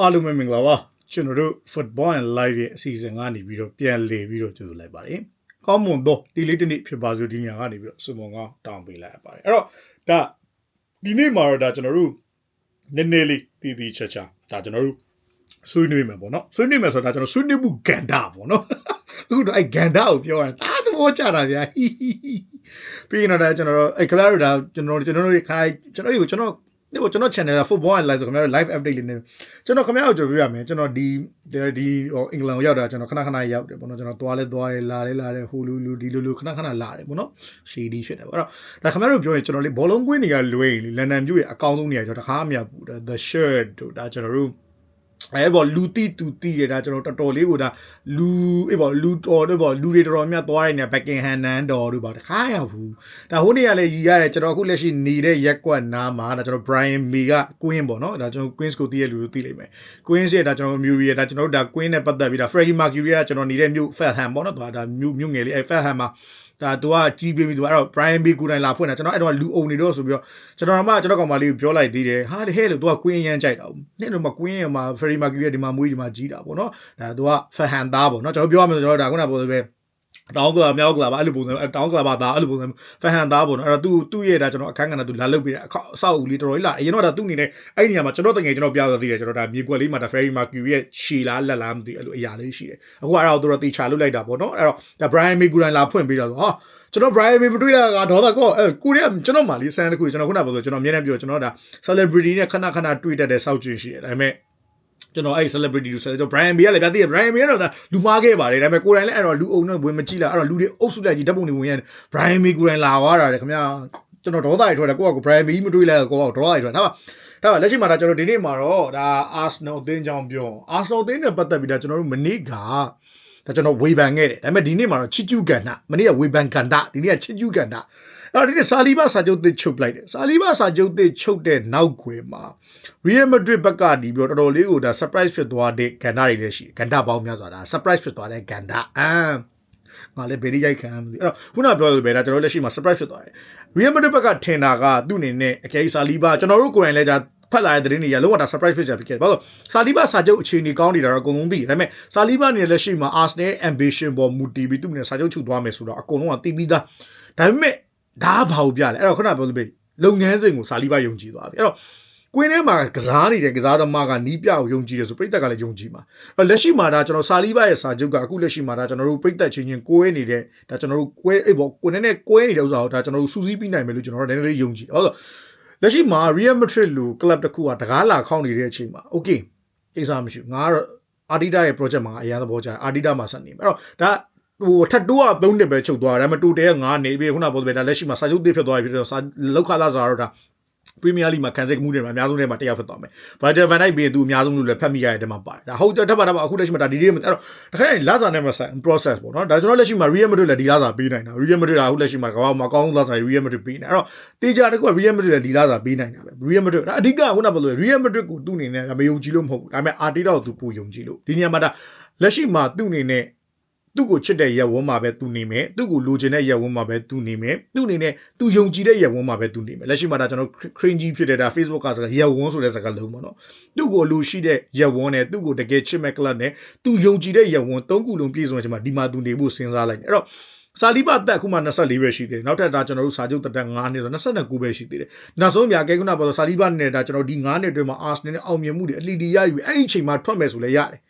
အားလုံးပဲမင်္ဂလာပါကျွန်တော်တို့ Football and Live ရဲ့အစီအစဉ်ကနေပြီးတော့ပြန်လည်ပြီးတော့ကြိုဆိုလိုက်ပါတယ်။ကောင်းမွန်သောဒီလေးတစ်နေ့ဖြစ်ပါစို့ဒီညကနေပြီးတော့စုံမကောင်းတောင်းပေးလိုက်ရပါတယ်။အဲ့တော့ဒါဒီနေ့မှာတော့ဒါကျွန်တော်တို့နည်းနည်းလေးတည်တည်ချာချာဒါကျွန်တော်တို့ဆွေးနွေးမယ်ပေါ့နော်ဆွေးနွေးမယ်ဆိုတာဒါကျွန်တော်ဆွေးနွေးမှုဂန္ဓာပေါ့နော်အခုတော့အဲ့ဂန္ဓာကိုပြောရတာသဘောကျတာဗျာပြီးရင်တော့ဒါကျွန်တော်တို့အဲ့ကလာရတာကျွန်တော်ကျွန်တော်တို့ခိုင်းကျွန်တော်တို့ကျွန်တော် ဒီကိုကျွန်တော် channel က football and live ဆိုခင်ဗျားတို့ live update လေးနေကျွန်တော်ခင်ဗျားကိုကြိုပြရမယ်ကျွန်တော်ဒီဒီဟိုအင်္ဂလန်ကိုရောက်တာကျွန်တော်ခဏခဏရောက်တယ်ပေါ့နော်ကျွန်တော်သွားလဲသွားတယ်လာလဲလာတယ်ဟိုလူလူဒီလူလူခဏခဏလာတယ်ပေါ့နော်ရှီဒီဖြစ်တယ်ပေါ့အဲ့တော့ဒါခင်ဗျားတို့ပြောရင်ကျွန်တော်လေးဘောလုံးကွင်းတွေကလွဲရင်လန်ဒန်မြို့ရဲ့အကောင်းဆုံးနေရာကျွန်တော်တခါမှမရောက်ဘူး the shirt တို့ဒါကျွန်တော်တို့ အဲပေါ့လူတီတူတီရတာကျွန်တော်တော်တော်လေးကိုဒါလူအေးပေါ့လူတော်တို့ပေါ့လူတွေတော်တော်များသွားရနေဘက်ကင်ဟန်နန်တော်တို့ပေါ့တခါရောက်ဘူးဒါဟိုနေ့ကလည်းရီရတယ်ကျွန်တော်အခုလက်ရှိနေတဲ့ရက်ကွက်နားမှာဒါကျွန်တော် Brian May က Queen ပေါ့နော်ဒါကျွန်တော် Queens ကိုတည်ရလူတို့သိလိမ့်မယ် Queens ရဲ့ဒါကျွန်တော် Muri ရဲ့ဒါကျွန်တော်တို့ဒါ Queen နဲ့ပတ်သက်ပြီးဒါ Freddie Mercury ကကျွန်တော်နေတဲ့မြို့ Feltham ပေါ့နော်ဒါဒါမြို့မြို့ငယ်လေးအဲ Feltham မှာ ဒါသူကကြီးပြင်းပြီးသူအဲ့တော့ Brian May ကိုတိုင်လာဖွင့်တာကျွန်တော်အဲ့တော့လူအုံနေတော့ဆိုပြီးတော့ကျွန်တော်မှကျွန်တော်ကောင်မလေးကိုပြောလိုက်သေးတယ်ဟာဟဲ့လို့သူက Queen ရမ်းကြိုက်တာဘူးနေ့တော့မှ Queen ရဲ့မှာ Freddie Mercury ရဲ့ဒီမှာမွေးဒီမှာကြီးတာပေါ့နော်ဒါသူက Feltham သားပေါ့နော်ကျွန်တော်ပြောရမယ်ဆိုတော့ဒါခုနကပြောလို့ပဲ တောင်းကလာမြောက်ကလာပါအဲ့လိုပုံစံတောင်းကလာပါသားအဲ့လိုပုံစံဖန်ဟန်သားပေါ့နော်အဲ့တော့သူသူ့ရဲ့ဒါကျွန်တော်အခန်းကဏ္ဍသူလာလုတ်ပြီးတဲ့အဆောက်အဦလေးတော်တော်လေးလာအရင်တော့ဒါသူ့အနေနဲ့အဲ့ဒီနေရာမှာကျွန်တော်တကယ်ကျွန်တော်ပြသွားသေးတယ်ကျွန်တော်ဒါမြေကွက်လေးမှာဒါ Ferry Mercury ရဲ့ခြေလားလက်လားမသိအဲ့လိုအရာလေးရှိတယ်အခုအဲ့တော့သူတို့တေချာလုတ်လိုက်တာပေါ့နော်အဲ့တော့ဒါ Brian May ကိုယ်တိုင်လာဖွင့်ပေးတော့ဟာကျွန်တော် Brian May မတွေ့ရတာဒေါသကောအဲကိုရီးယားကျွန်တော်မှလေးစမ်းတခုကျွန်တော်ခုနကပြောဆိုကျွန်တော်အများနဲ့ပြောကျွန်တော်ဒါ celebrity နဲ့ခဏခဏတွေ့တတ်တဲ့စောက်ကျင်ရှိတယ်ဒါပေမဲ့ ကျွန်တော်အဲ့ celebrity လို့ဆိုတော့ Brian May ကလည်းဗျာသိရ Brian May ကတော့လူမားခဲ့ပါတယ်ဒါပေမဲ့ကိုယ်တိုင်လည်းအဲ့တော့လူအုံနဲ့ဝင်မကြည့်လားအဲ့တော့လူတွေအုပ်စုလိုက်ကြီးဓာတ်ပုံတွေဝင်ရတယ် Brian May ကိုယ်တိုင်လာသွားတာလေခင်ဗျာကျွန်တော်ဒေါသတွေထွက်တယ်ကိုယ့်က Brian May မတွေ့လဲကိုယ့်ကဒေါသတွေထွက်ဒါပါဒါပါလက်ရှိမှာဒါကျွန်တော်ဒီနေ့မှာတော့ဒါ Arsenal အသင်းကြောင့်ပြော Arsenal အသင်းနဲ့ပတ်သက်ပြီးဒါကျွန်တော်တို့မနေ့ကဒါကျွန်တော်ဝေဖန်ခဲ့တယ်ဒါပေမဲ့ဒီနေ့မှာတော့ချစ်ကျူးကန်တာမနေ့ကဝေဖန်ကန်တာဒီနေ့ကချစ်ကျူးကန်တာ အဲ့ဒီဆာလီဘာစာချုပ်သစ်ချုပ်လိုက်တယ်ဆာလီဘာစာချုပ်သစ်ချုပ်တဲ့နောက်ွယ်မှာ Real Madrid ဘက်ကဒီပြောတော်တော်လေးကိုဒါ surprise ဖြစ်သွားတဲ့ကဏ္ဍတွေလည်းရှိကဏ္ဍပေါင်းများစွာဒါ surprise ဖြစ်သွားတဲ့ကဏ္ဍအမ်ငါလည်းဗေဒီရိုက်ခံမသိအဲ့တော့ခုနပြောလို့ပဲဒါကျွန်တော်လက်ရှိမှာ surprise ဖြစ်သွားတယ် Real Madrid ဘက်ကထင်တာကသူ့အနေနဲ့အကယ်ဆာလီဘာကျွန်တော်တို့ကိုယ်တိုင်လည်းဒါဖတ်လာတဲ့သတင်းတွေရလုံးဝဒါ surprise ဖြစ်ကြဖြစ်ခဲ့တယ်။ဘာလို့ဆာလီဘာစာချုပ်အခြေအနေကောင်းနေတာတော့အကုန်လုံးသိတယ်။ဒါပေမဲ့ဆာလီဘာအနေနဲ့လက်ရှိမှာ Arsenal ambition ပေါ်မူတည်ပြီးသူ့အနေနဲ့စာချုပ်ချုပ်သွားမယ်ဆိုတော့အကုန်လုံးကသိပြီးသား။ဒါပေမဲ့ ဒါကဘာကိုပြလဲ။အဲ့တော့ခုနပြောလို့ပဲလုပ်ငန်းစဉ်ကိုဆာလီဘာယုံကြည်သွားပြီ။အဲ့တော့ကွင်းထဲမှာကစားနေတဲ့ကစားသမားကနီးပြကိုယုံကြည်တယ်ဆိုပြိတ္တကလည်းယုံကြည်မှာအဲ့လက်ရှိမှာဒါကျွန်တော်ဆာလီဘာရဲ့စာချုပ်ကအခုလက်ရှိမှာဒါကျွန်တော်တို့ပြိတ္တချင်းချင်းကိုးနေတဲ့ဒါကျွန်တော်တို့ကွဲအေးပေါ့ကိုနေနဲ့ကွဲနေတဲ့ဥစ္စာကိုဒါကျွန်တော်တို့စူးစီးပြီးနိုင်မယ်လို့ကျွန်တော်တို့နည်းနည်းလေးယုံကြည်ဟုတ်ဆိုလက်ရှိမှာ Real Madrid လို club တစ်ခုကတကားလာခေါင်းနေတဲ့အချိန်မှာ okay ကိစ္စမရှိဘူးငါကတော့ Adidas ရဲ့ project မှာအရင်သဘောကျတယ် Adidas မှာဆက်နေမယ်အဲ့တော့ဒါ ဟိုထပ်တိုးက3နှစ်ပဲချုပ်သွားတယ်ဒါပေမဲ့တိုတဲက9နေပြီခုနပြောတယ်ဒါလက်ရှိမှာစာချုပ်သစ်ဖြစ်သွားပြီဖြစ်တော့စာလောက်ခလာစားတော့ဒါပရီးမီးယားလိမှာခံစစ်မှုတွေမှာအများဆုံးတွေမှာတယောက်ဖြစ်သွားမယ်။ Virgil van Dijk ဘေးသူအများဆုံးလို့လည်းဖတ်မိရတဲ့မှာပါတယ်။ဒါဟုတ်တယ်ထပ်ပါတော့အခုလက်ရှိမှာဒါဒီဒီအဲ့တော့တခါရင်လာစာနဲ့မဆိုင် process ပေါ့နော်။ဒါကျွန်တော်လက်ရှိမှာ Real Madrid လည်းဒီလာစာပေးနိုင်တာ။ Real Madrid ကအခုလက်ရှိမှာကမ္ဘာမှာအကောင်းဆုံးလာစာ Real Madrid ပေးနေ။အဲ့တော့တေချာတကူက Real Madrid လည်းဒီလာစာပေးနိုင်တာပဲ။ Real Madrid ဒါအဓိကခုနကပြောလို့ Real Madrid ကိုသူ့အနေနဲ့မယုံကြည်လို့မဟုတ်ဘူး။ဒါပေမဲ့ Arteta ကိုသူပူယုံကြည်လို့ဒီနေရာမှာဒါလက်ရှိမှာသူ့အနေနဲ့ သူ့ကိုချစ်တဲ့ရက်ဝန်းမှာပဲသူနေမယ်သူ့ကိုလိုချင်တဲ့ရက်ဝန်းမှာပဲသူနေမယ်သူ့အနေနဲ့သူယုံကြည်တဲ့ရက်ဝန်းမှာပဲသူနေမယ်လက်ရှိမှာဒါကျွန်တော် cringy ဖြစ်တဲ့ဒါ Facebook ကဆိုရက်ဝန်းဆိုတဲ့စကားလုံးပေါ့နော်သူ့ကိုလိုရှိတဲ့ရက်ဝန်းနဲ့သူ့ကိုတကယ်ချစ်မဲ့ club နဲ့သူယုံကြည်တဲ့ရက်ဝန်းသုံးခုလုံးပြည့်စုံတဲ့အချိန်မှာဒီမှာသူနေဖို့စဉ်းစားလိုက်တယ်အဲ့တော့စာလီဘတက်ခုမှ24ပဲရှိသေးတယ်နောက်ထပ်ဒါကျွန်တော်တို့စာချုပ်တက်တက်9နှစ်တော့29ပဲရှိသေးတယ်နောက်ဆုံးများကဲခုနပြောစာလီဘနဲ့ဒါကျွန်တော်ဒီ9နှစ်အတွင်းမှာ Arsenal နဲ့အောင်မြင်မှုတွေအလီဒီရယူအဲ့ဒီအချိန်မှာထွက်မယ်ဆိုလဲရတယ်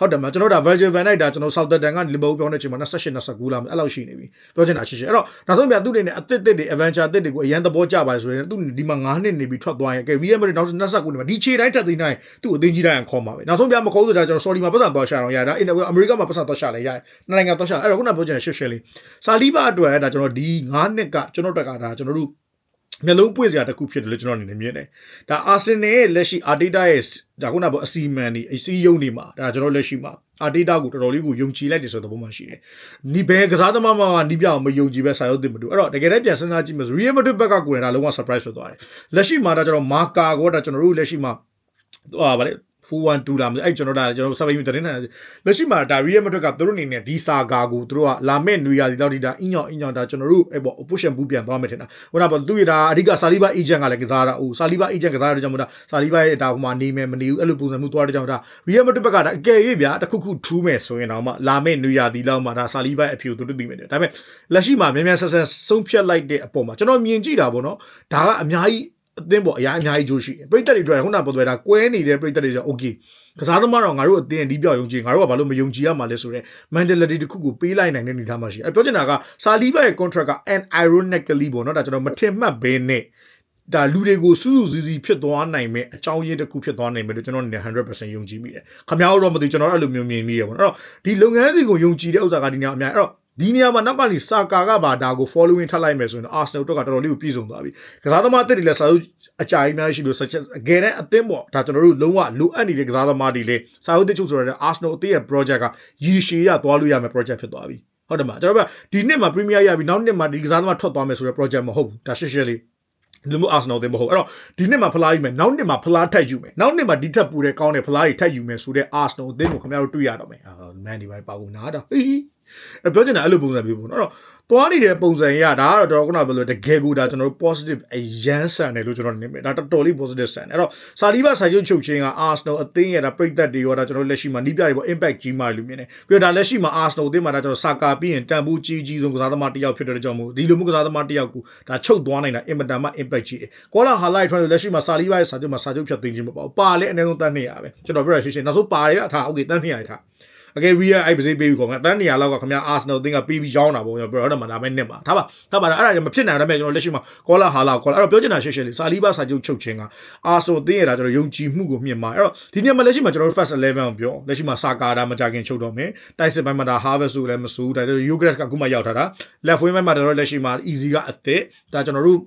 ဟုတ်တယ်မကျွန်တော်ဒါ Virgil van Dijk ဒါကျွန်တော် Southampton က Liverpool ပြောနေချိန်မှာ28 29လာမယ်အဲ့လောက်ရှိနေပြီပြောချင်တာရှိရှိအဲ့တော့နောက်ဆုံးပြသူ့အနေနဲ့အသစ်သစ်တွေ adventure သစ်တွေကိုအရန်သဘောကျပါဆိုရင်သူဒီမှာ9နှစ်နေပြီးထွက်သွားရင်ကဲ Real Madrid နောက်29နေမှာဒီခြေတိုင်းထပ်သိမ်းနိုင်သူ့အသိကြီးတိုင်းခေါ်မှာပဲနောက်ဆုံးပြမခေါ်ဆိုဒါကျွန်တော် sorry မှာပတ်စံသွားရှာတော့ရတာအမေရိကမှာပတ်စံသွားရှာလဲရတယ်နှစ်နိုင်ငံသွားရှာအဲ့တော့ခုနပြောချင်တဲ့ရှစ်ရှယ်လေးစာလီဘာအတွက်ဒါကျွန်တော်ဒီ9နှစ်ကကျွန်တော်တက်ကဒါကျွန်တော်တို့ မျက်လုံးပွေ့စရာတစ်ခုဖြစ်တယ်လို့ကျွန်တော်အနေနဲ့မြင်တယ်။ဒါအာဆင်နယ်ရဲ့လက်ရှိအာတေတာရဲ့ဒါခုနကအစီမံနေအစီယုံနေမှာဒါကျွန်တော်လက်ရှိမှာအာတေတာကိုတော်တော်လေးကိုယုံကြည်လိုက်တယ်ဆိုတဲ့ပုံမှန်ရှိတယ်။ဒီဘယ်ကစားသမားမှနီးပြအောင်မယုံကြည်ပဲစာရုပ်တင်မတူ။အဲ့တော့တကယ်တမ်းပြန်စဉ်းစားကြည့်မယ်ဆို Real Madrid ဘက်ကကိုယ်ကလုံးဝ surprise ဖြစ်သွားတယ်။လက်ရှိမှာဒါကျွန်တော်မာကာကိုဒါကျွန်တော်တို့လက်ရှိမှာဟိုဗါလေ 412လာမအဲ့ကျွန်တော်ဒါကျွန်တော်စပိန်သတင်းနဲ့လက်ရှိမှာဒါရီယယ်မက်ဒရစ်ကသူတို့အနေနဲ့ဒီစာကာကိုသူတို့ကလာမဲ့နွေရာသီလောက်ဒီဒါအင်းညောင်အင်းညောင်ဒါကျွန်တော်တို့အဲ့ပေါ့ opposition ဘူးပြန်သွားမယ်ထင်တာဟိုဒါပေါ့သူရတာအဓိကဆာလီဘာ agent ကလည်းကစားတာဟိုဆာလီဘာ agent ကစားတဲ့ကြောင့်မို့ဒါဆာလီဘာရဲ့ဒါဟိုမှာနေမယ်မနေဘူးအဲ့လိုပုံစံမျိုးသွားတဲ့ကြောင့်ဒါရီယယ်မက်ဒရစ်ဘက်ကဒါအကယ်၍ဗျာတခုခုထူးမယ်ဆိုရင်တော့မှလာမဲ့နွေရာသီလောက်မှာဒါဆာလီဘာရဲ့အဖြူသူတို့သိမယ်ဒါပေမဲ့လက်ရှိမှာမြန်မြန်ဆက်ဆက်ဆုံးဖြတ်လိုက်တဲ့အပေါ်မှာကျွန်တော်မြင်ကြည့်တာပေါ့နော်ဒါကအများကြီး အသင်းပေါ်အရာအများကြီးကြိုးရှိတယ်ပရိသတ်တွေတွေ့ခုနကပြောတဲ့ဒါကွဲနေတဲ့ပရိသတ်တွေဆိုโอเคကစားသမားတော့ငါတို့အသင်းအဒီပြောက်ယုံကြည်ငါတို့ကဘာလို့မယုံကြည်ရမှာလဲဆိုတော့ mentality တစ်ခုကိုပေးလိုက်နိုင်တဲ့အနေအထားမှာရှိတယ်ပြောချင်တာကစာလီဘရဲ့ contract က an ironically ပေါ့နော်ဒါကျွန်တော်မထင်မှတ်ဘဲနဲ့ဒါလူတွေကိုစူးစူးစီးစီးဖြစ်သွားနိုင်မဲ့အကြောင်းရင်းတစ်ခုဖြစ်သွားနိုင်မယ်လို့ကျွန်တော်အနေနဲ့100%ယုံကြည်မိတယ်။ခမ ्या တော့မသိကျွန်တော်အဲ့လိုမျိုးမြင်မိတယ်ပေါ့နော်။အဲ့တော့ဒီလုပ်ငန်းစဉ်ကိုယုံကြည်တဲ့ဥစ္စာကဒီနေရာအများအဲ့တော့ ဒီနေရာမှာနောက်ကနေစာကာကပါဒါကို following ထပ်လိုက်မယ်ဆိုရင် Arsenal တော့ကတော်တော်လေးကိုပြည့်စုံသွားပြီ။ကစားသမားတစ်တွေလည်းစာချုပ်အကြိုက်အများကြီးရှိလို့ such as အကယ်နဲ့အသင်းပေါ့ဒါကျွန်တော်တို့လုံးဝလိုအပ်နေတဲ့ကစားသမားတွေလေစာချုပ်တစ်ချုပ်ဆိုတော့ Arsenal အသင်းရဲ့ project ကရည်ရှည်ရသွားလို့ရမယ် project ဖြစ်သွားပြီ။ဟုတ်တယ်မလားကျွန်တော်ကဒီနှစ်မှာ Premier ရပြီနောက်နှစ်မှာဒီကစားသမားထွက်သွားမယ်ဆိုတဲ့ project မဟုတ်ဘူးဒါရှင်းရှင်းလေးဒီလိုမျိုး Arsenal တင်မဟုတ်အဲ့တော့ဒီနှစ်မှာဖလားယူမယ်နောက်နှစ်မှာဖလားထပ်ယူမယ်နောက်နှစ်မှာဒီထက်ပိုတဲ့ကောင်းတဲ့ဖလားတွေထပ်ယူမယ်ဆိုတဲ့ Arsenal အသင်းကိုခင်ဗျားတို့တွေ့ရတော့မယ်အာမန်ဒီဘိုင်ပါကုန်နားတော့ဟီး အဲ့ပြောချင်တာအဲ့လိုပုံစံမျိုးပေါ့နော်အဲ့တော့သွားနေတဲ့ပုံစံရဒါကတော့ကျွန်တော်ခုနပြောလို့တကယ်ကိုဒါကျွန်တော်တို့ positive အရန်ဆန်တယ်လို့ကျွန်တော်နေမယ်ဒါတော်တော်လေး positive ဆန်တယ်အဲ့တော့စာလီဘဆိုင်ချုပ်ချုပ်ချင်းက Arsenal အသင်းရတာပြိသက်တွေရောဒါကျွန်တော်လက်ရှိမှာနီးပြတွေပေါ့ impact ကြီးမှလို့မြင်တယ်ပြီးတော့ဒါလက်ရှိမှာ Arsenal အသင်းမှာဒါကျွန်တော်စာကာပြီးရင်တန်ဖိုးကြီးကြီးဆုံးကစားသမားတစ်ယောက်ဖြစ်တဲ့ကြောင့်မို့ဒီလိုမျိုးကစားသမားတစ်ယောက်ကိုဒါချုပ်သွားနိုင်တာအင်မတန်မှ impact ကြီးတယ်ကောလာ highlight ထွန်းလို့လက်ရှိမှာစာလီဘရဲ့စာချုပ်မှာစာချုပ်ဖြတ်သိမ်းခြင်းမပေါ့ပါလဲအနည်းဆုံးတန်းနေရပဲကျွန်တော်ပြောရရှင်းရှင်းနောက်ဆုံးပါတယ်အထား okay တန်းနေရထား okay real အဲ့ပစေးပေးပြီးခေါ်မှာတန်းနေရာလောက်ကခင်ဗျာ Arsenal အသင်းကပေးပြီးရောင်းတာပေါ့ကျွန်တော်ပြောတော့မှဒါမဲ့နှစ်ပါထားပါထားပါအဲ့ဒါကမဖြစ်နိုင်တော့မဲ့ကျွန်တော်လက်ရှိမှာကောလာဟာလာကောလာအဲ့တော့ပြောချင်တာရှင်းရှင်းလေးစာလီဘာစာချုပ်ချုပ်ခြင်းက Arsenal အသင်းရတာကျွန်တော်ယုံကြည်မှုကိုမြင်ပါအဲ့တော့ဒီနေ့မှာလက်ရှိမှာကျွန်တော်တို့ first 11ကိုပြောလက်ရှိမှာစာကာတာမကြခင်ချုပ်တော့မယ်တိုက်စစ်ပိုင်းမှာဒါ Harvest ဆိုလည်းမစိုးဒါကျွန်တော် Yogres ကအခုမှရောက်ထားတာ left wing ဘက်မှာတော့လက်ရှိမှာ easy ကအသစ်ဒါကျွန်တော်တို့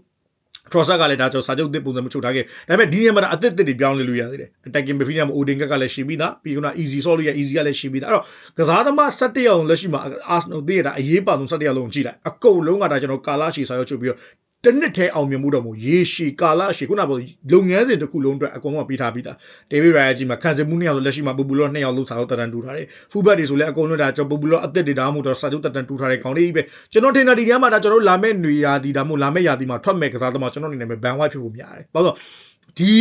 Trossard ကလည်းဒါကျွန်တော်စာချုပ်တစ်ပုံစံမချုပ်ထားခဲ့ဒါပေမဲ့ဒီနေရာမှာဒါအသစ်အသစ်တွေပြောင်းလဲလို့ရသေးတယ် attacking midfielder မှာ Odin ကလည်းရှိပြီးသားပြီးတော့ easy solid ရ easy ကလည်းရှိပြီးသားအဲ့တော့ကစားသမား17ယောက်လက်ရှိမှာ Arsenal သိရတာအရေးပါဆုံး17ယောက်လုံးကြည့်လိုက်အကုန်လုံးကဒါကျွန်တော်ကာလာရှီစာချုပ်ချုပ်ပြီးတော့ တနစ်ထဲအောင်မြင်မှုတော့မို့ရေရှည်ကာလရှည်ခုနကပြောလုပ်ငန်းစဉ်တစ်ခုလုံးအတွက်အကုန်လုံးကပြီးထားပြီးသားဒေးဗစ်ရိုင်ယာကြီးမှာခံစစ်မှုနှစ်ယောက်ဆိုလက်ရှိမှာပူပူလောနှစ်ယောက်လုံးစာချုပ်တန်တူထားတယ်ဖူဘတ်တွေဆိုလည်းအကုန်လုံးဒါကျွန်တော်ပူပူလောအသက်တွေဒါမှမဟုတ်တော့စာချုပ်တန်တူထားတဲ့ခေါင်းလေးပဲကျွန်တော်ထင်တာဒီထဲမှာဒါကျွန်တော်လာမဲ့ຫນွေရာသီဒါမှမဟုတ်လာမဲ့ရာသီမှာထွက်မဲ့ကစားသမားကျွန်တော်အနေနဲ့ဘန်ဝိုက်ဖြစ်ဖို့များတယ်ဘာလို့ ဒီ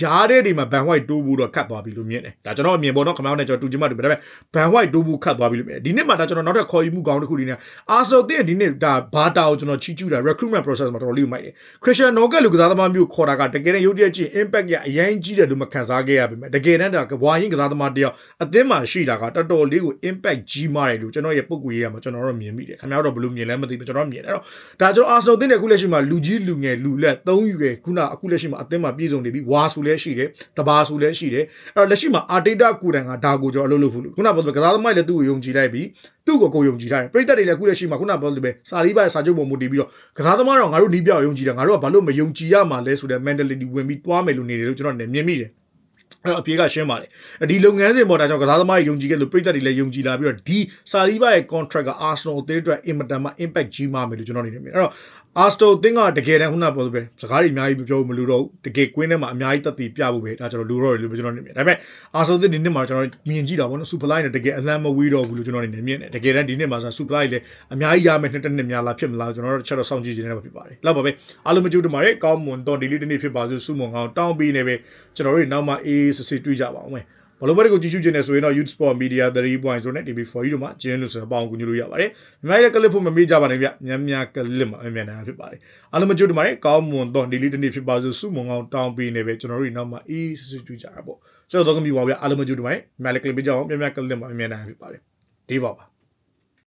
ဂျားတဲ့တွေမှာဘန်ဝိုက်တိုးဖို့တော့ခတ်သွားပြီလို့မြင်တယ်ဒါကျွန်တော်အမြင်ပေါ်တော့ခမောင်းနဲ့ကျွန်တော်တူချင်မှတူပဲဒါပေမဲ့ဘန်ဝိုက်တိုးဖို့ခတ်သွားပြီလို့မြင်တယ်ဒီနှစ်မှာဒါကျွန်တော်နောက်ထပ်ခေါ်ယူမှုကောင်းတစ်ခုဒီနေ့အာဆယ်တဲ့ဒီနေ့ဒါဘာတာကိုကျွန်တော်ချီကျူးတာ recruitment process မှာတော်တော်လေးမိုက်တယ်ခရစ်စတန်နော်ကက်လူကစားသမားမျိုးခေါ်တာကတကယ်တမ်းရုပ်တရက်ချင်း impact ရအရင်ကြီးတယ်လို့မခံစားခဲ့ရပါမယ်တကယ်တမ်းဒါကဘွာရင်ကစားသမားတယောက်အသင်းမှာရှိတာကတော်တော်လေးကို impact ကြီးမားတယ်လို့ကျွန်တော်ရဲ့ပုံကူရေးရမှာကျွန်တော်တို့မြင်မိတယ်ခင်ဗျားတို့ဘယ်လိုမြင်လဲမသိဘူးကျွန်တော်မြင်တယ်အဲ့တော့ဒါကျွန်တော်အာဆယ်တဲ့အခုလက်ရှိမှာလူကြီးလူငယ်လူလက်သုံးယူခဲ့ခုနအခုလက်ရှိမှာအသင်းမှာပြည်စုံနေပြီဝါဆူလဲရှိတယ်တဘာဆူလဲရှိတယ်အဲ့တော့လက်ရှိမှာအာတေတာကူတန်ကဒါကိုကျွန်တော်အလုပ်လုပ်ဖို့ခုနပြောကစားသမားလည်းသူ့ကိုယုံကြည်လိုက်ပြီသူ့ကိုကိုယုံကြည်ထားတယ်ပရိသတ်တွေလည်းအခုလက်ရှိမှာခုနပြောလို့ပဲစာလီပါစာချုပ်ပုံမူတည်ပြီးတော့ကစားသမားတော့ငါတို့နီးပြောက်ယုံကြည်တာငါတို့ကဘာလို့မယုံကြည်ရမှာလဲဆိုတဲ့ mentality ဝင်ပြီးတွားမယ်လို့နေတယ်လို့ကျွန်တော်လည်းမြင်မိတယ်အဲ့အပြေကရှင်းပါတယ်ဒီလုပ်ငန်းစဉ်ပေါ်တာကြောင့်ကစားသမားတွေယုံကြည်ခဲ့လို့ပြည်သက်တွေလည်းယုံကြည်လာပြီးတော့ဒီစာလီဘာရဲ့ contract က Arsenal အသင်းအတွက်အင်မတန်မှ impact ကြီးမားမယ်လို့ကျွန်တော်အနေနဲ့မြင်အဲ့တော့ Arsenal အသင်းကတကယ်တမ်းခုနပြောလို့ပဲစကားတွေအများကြီးမပြောဘူးမလို့တော့တကယ်ကွင်းထဲမှာအများကြီးတက်တည်ပြဖို့ပဲဒါကျွန်တော်လူတော့တယ်လို့ကျွန်တော်အနေနဲ့မြင်ဒါပေမဲ့ Arsenal အသင်းဒီနှစ်မှာကျွန်တော်မြင်ကြည့်တာပေါ့နော် Super Line နဲ့တကယ်အလန့်မဝေးတော့ဘူးလို့ကျွန်တော်အနေနဲ့မြင်တယ်တကယ်တမ်းဒီနှစ်မှာဆို Super Line လည်းအများကြီးရမယ်နှစ်တစ်နှစ်များလားဖြစ်မလားကျွန်တော်တို့ချက်တော့စောင့်ကြည့်နေတယ်ဖြစ်ပါတယ်လောက်ပါပဲအားလုံးမကြည့်တမှာလေကောင်းမွန်တော့ဒီလေးတစ်နေ့ဖြစ်ပါစေစုမုံကောင်းတောင်းပေးနေပဲကျွန်တော်တို့နောက်မှအေးစစ်စစ်တွေ့ကြပါအောင်မယ် ဘလုံးဘက်ကိုကြည့်ရှုခြင်းနဲ့ဆိုရင်တော့ Youth Sport Media 3.0နဲ့ TV4 ကြီးတို့မှာကျင်းလို့ဆိုတော့ပေါအောင်ကူညီလို့ရပါတယ်။မြန်မာရဲ့ကလစ်ဖို့မမေ့ကြပါနဲ့ဗျ။မြန်မြန်ကလစ်မှာမြန်မြန်နိုင်ဖြစ်ပါတယ်။အားလုံးမကြိုးတမိုင်းကောင်းမွန်တော့ဒီလေးတစ်နေ့ဖြစ်ပါစို့စုမုံကောင်းတောင်းပေးနေပဲကျွန်တော်တို့နောက်မှအေးစစ်စစ်တွေ့ကြတာပေါ့။ကျွန်တော်တော့ကမြပါဗျ။အားလုံးမကြိုးတမိုင်းမြန်မာရဲ့ကလစ်ပေးကြအောင်မြန်မြန်ကလစ်မှာမြန်မြန်နိုင်ဖြစ်ပါတယ်။ဒီပါပါ။